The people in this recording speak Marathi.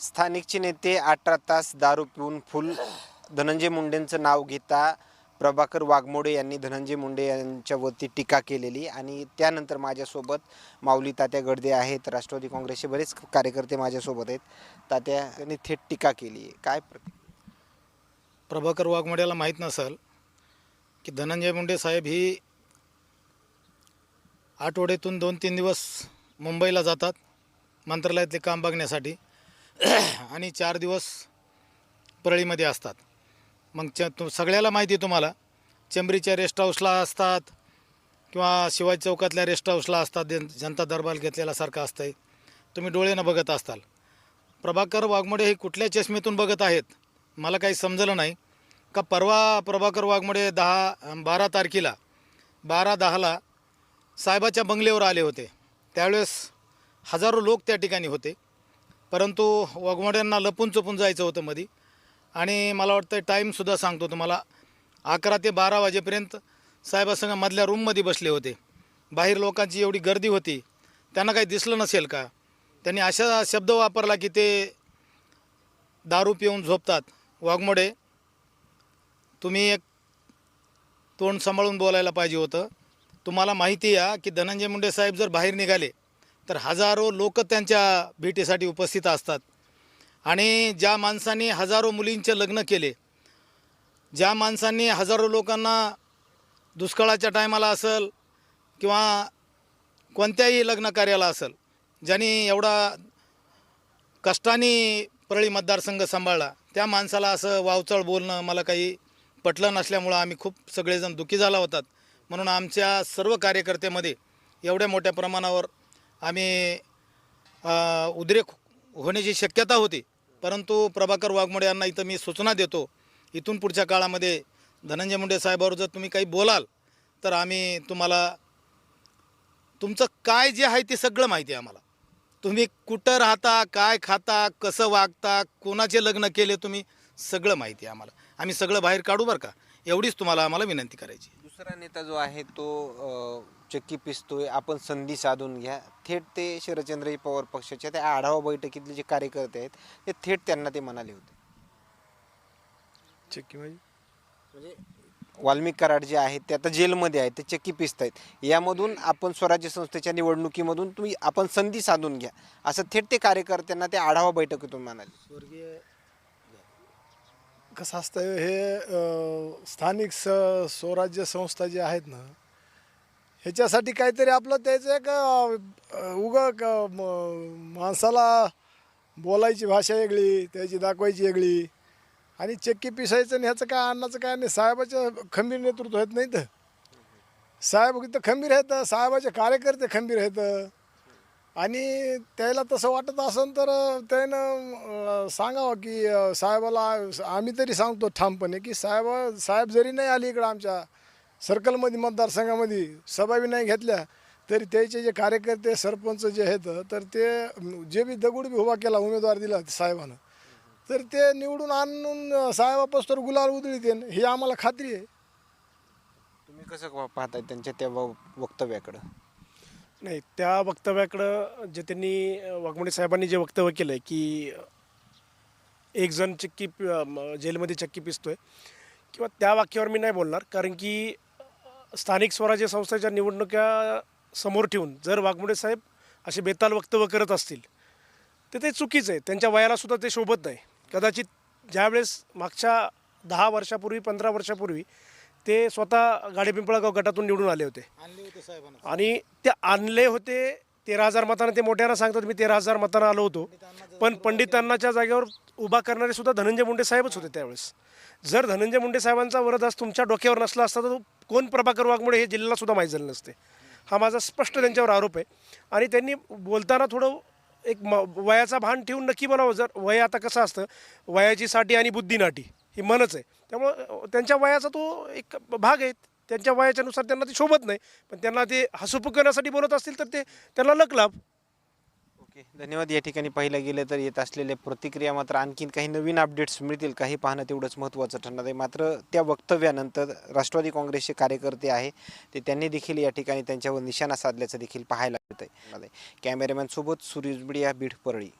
स्थानिकचे नेते अठरा तास दारू पिऊन फुल धनंजय मुंडेंचं नाव घेता प्रभाकर वाघमोडे यांनी धनंजय मुंडे यांच्यावरती टीका केलेली आणि त्यानंतर माझ्यासोबत माऊली तात्या गडदे आहेत. राष्ट्रवादी काँग्रेसचे बरेच कार्यकर्ते माझ्यासोबत आहेत. तात्याने थेट टीका केली आहे. काय प्रभाकर वाघमोड्याला माहीत नसेल की धनंजय मुंडे साहेब ही आठवड्यातून दोन तीन दिवस मुंबईला जातात मंत्रालयातले काम बघण्यासाठी. आणि चार दिवस परळीमध्ये असतात. मग च तु सगळ्याला माहिती आहे तुम्हाला चेंबरीच्या रेस्ट हाऊसला असतात किंवा शिवाजी चौकातल्या रेस्ट हाऊसला असतात जन- जनता दरबार घेतलेल्यासारखं असतं आहे तुम्ही डोळ्यानं बघत असताल. प्रभाकर वाघमोडे हे कुठल्या चष्मेतून बघत आहेत? मला काही समजलं नाही. का परवा प्रभाकर वाघमोडे दहा बारा तारखेला बारा दहाला साहेबाच्या बंगल्यावर आले होते. त्यावेळेस हजारो लोक त्या ठिकाणी होते. परंतु वाघमोड्यांना लपून चपून जायचं होतं मधी. आणि मला वाटतं टाईमसुद्धा सांगतो तुम्हाला. अकरा ते बारा वाजेपर्यंत साहेबासंग मधल्या रूममध्ये बसले होते. बाहेर लोकांची एवढी गर्दी होती. त्यांना काही दिसलं नसेल का? त्यांनी अशा शब्द वापरला की ते दारू पिऊन झोपतात. वाघमोडे तुम्ही एक तोंड सांभाळून बोलायला पाहिजे होतं. तुम्हाला माहिती आहे की धनंजय मुंडे साहेब जर बाहेर निघाले तर हजारो लोक त्यांच्या भेटीसाठी उपस्थित असतात. आणि ज्या माणसांनी हजारो मुलींचे लग्न केले ज्या माणसांनी हजारो लोकांना दुष्काळाच्या टायमाला असेल किंवा कोणत्याही लग्न कार्याला असेल ज्यांनी एवढा कष्टाने परळी मतदारसंघ सांभाळला त्या माणसाला असं वावचळ बोलणं मला काही पटलं नसल्यामुळं आम्ही खूप सगळेजण दुखी झाला होतात. म्हणून आमच्या सर्व कार्यकर्त्यामध्ये एवढ्या मोठ्या प्रमाणावर आम्ही उद्रेक होण्याची शक्यता होती. परंतु प्रभाकर वाघमोडे यांना इथं मी सूचना देतो. इथून पुढच्या काळामध्ये धनंजय मुंडे साहेबावर जर तुम्ही काही बोलाल तर आम्ही तुम्हाला तुमचं काय जे आहे ते सगळं माहिती आहे आम्हाला. तुम्ही कुठं राहता काय खाता कसं वागता कोणाचे लग्न केले तुम्ही सगळं माहिती आहे आम्हाला. आम्ही सगळं बाहेर काढू बरं का? एवढीच तुम्हाला आम्हाला विनंती करायची. दुसरा नेता जो आहे तो चक्की पिसतोय आपण संधी साधून घ्या. थेट ते शरदचंद्रजी पवार पक्षाच्या त्या आढावा बैठकीतले जे कार्यकर्ते आहेत ते थेट त्यांना ते म्हणाले होते. चक्की म्हणजे? म्हणजे वाल्मिक कराड जे आहेत ते आता जेलमध्ये आहेत ते चक्की पिसत आहेत यामधून आपण स्वराज्य संस्थेच्या निवडणुकीमधून तुम्ही आपण संधी साधून घ्या. असं थेट ते कार्यकर्त्यांना ते आढावा बैठकीतून म्हणाले. स्वर्गीय कसं असतं हे अं, स्थानिक स स्वराज्य संस्था जे आहेत ना ह्याच्यासाठी काहीतरी आपलं त्याचं एक उगं क- म- माणसाला बोलायची भाषा वेगळी त्याची दाखवायची वेगळी. आणि चक्की पिसायचं आणि ह्याचं काय अन्नाचं काय नाही साहेबाचं खंबीर नेतृत्व आहेत नाही तर साहेब इथं खंबीर आहेत साहेबाचे कार्यकर्ते खंबीर आहेत. आणि त्याला तसं वाटत असेल तर त्यानं सांगावं की साहेबाला आम्ही तरी सांगतो ठामपणे की साहेब साहेब जरी नाही आली इकडं आमच्या सर्कलमध्ये मतदारसंघामध्ये सभा बी नाही घेतल्या तरी त्याचे जे कार्यकर्ते सरपंच जे आहेत तर ते जे बी दगड बी उभा केला उमेदवार दिला साहेबानं तर ते निवडून आणून अं, साहेबापासून गुलाल उधळीत ही आम्हाला खात्री आहे. तुम्ही कसं पाहताय त्यांच्या त्या वक्तव्याकडं? नाही त्या वक्तव्याकडं जे त्यांनी वाघमोडे साहेबांनी जे वक्तव्य केलं आहे की एक जण चक्की जेलमध्ये चक्की पिसतोय किंवा त्या वाक्यावर मी नाही बोलणार कारण की स्थानिक स्वराज्य संस्थेच्या निवडणुका समोर ठेवून जर वाघमोडे साहेब असे बेताल वक्तव्य करत असतील तर ते चुकीचं आहे. त्यांच्या वयाला सुद्धा ते शोभत नाही. कदाचित ज्यावेळेस मागच्या दहा वर्षापूर्वी पंधरा वर्षापूर्वी ते स्वतः गाडेपिंपळागाव गटातून निवडून आले होते. आणि ते आणले होते तेरा हजार मतांना. ते मोठ्यानं सांगतात मी तेरा हजार मतांना आलो होतो. पण पंडित अण्णाच्या जागेवर उभा करणारे सुद्धा धनंजय मुंडे साहेबच होते त्यावेळेस. जर धनंजय मुंडे साहेबांचा वरद आज तुमच्या डोक्यावर नसला असता तर कोण प्रभाकर वाघमोडे हे जिल्ह्याला सुद्धा माहीत झालं नसते. हा माझा स्पष्ट त्यांच्यावर आरोप आहे. आणि त्यांनी बोलताना थोडं एक म वयाचा भान ठेवून नक्की बनावं जर वय आता कसं असतं? वयाची साठी आणि बुद्धीनाटी ही मनच आहे. त्यामुळं त्यांच्या वयाचा तो एक भाग आहे. त्यांच्या वयाच्यानुसार त्यांना ते शोभत नाही. पण त्यांना ते हसू करण्यासाठी बोलत असतील तर ते त्यांना लक लाभ. धन्यवाद. या ठिकाणी पाहिलं गेलं तर येत असलेल्या प्रतिक्रिया मात्र आणखीन काही नवीन अपडेट्स मिळतील. काही पाहणं तेवढंच महत्त्वाचं ठरणार आहे. मात्र त्या वक्तव्यानंतर राष्ट्रवादी काँग्रेसचे कार्यकर्ते आहे ते त्यांनी देखील या ठिकाणी त्यांच्यावर निशाणा साधल्याचं देखील पाहायला मिळत आहे कॅमेरामॅनसोबत सोबत सूर्य बिडिया बीड परळी.